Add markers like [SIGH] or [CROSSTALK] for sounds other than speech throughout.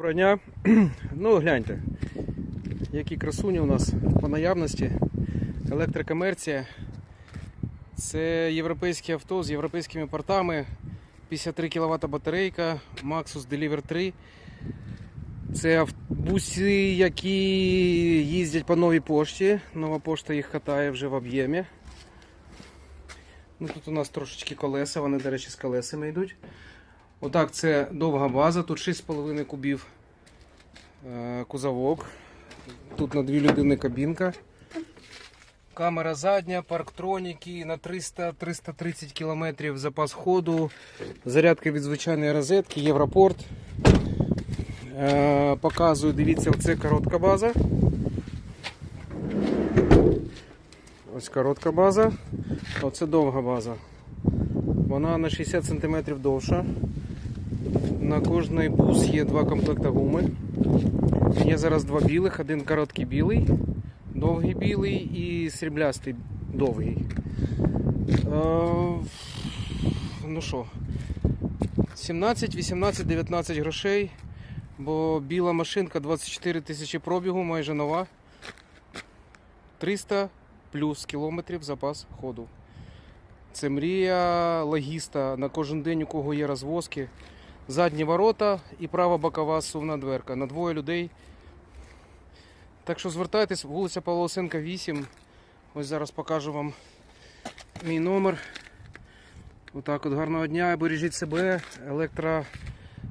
Доброго. [CLEARS THROAT] Ну, гляньте, які красуні у нас по наявності. Електрокомерція. Це європейське авто з європейськими портами. 53 кВт батарейка, Maxus Deliver 3. Це автобуси, які їздять по новій пошті. Нова пошта їх катає вже в об'ємі. Ну, тут у нас трошечки колеса, вони, до речі, з колесами йдуть. Отак, це довга база, тут 6,5 кубів е, кузовок. Тут на дві людини кабінка. Камера задня, парктроніки на 300-330 км запас ходу, зарядка від звичайної розетки, Європорт. Е, показую, дивіться, оце коротка база. Ось коротка база, оце довга база. Вона на 60 см довша. На кожний бус є два комплекти гуми. Є зараз два білих, один короткий білий, довгий білий і сріблястий довгий. Е, ну що, 17, 18, 19 грошей, бо біла машинка 24 тисячі пробігу, майже нова. 300 плюс кілометрів запас ходу. Це мрія логіста на кожен день, у кого є розвозки. Задні ворота і права бокова сувна дверка на двоє людей. Так що звертайтесь, вулиця Павлосенка 8. Ось зараз покажу вам мій номер. Отак от гарного дня, бережіть себе. Електро,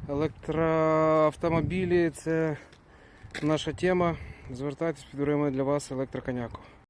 електроавтомобілі це наша тема. Звертайтесь, підберемо для вас електроконяку.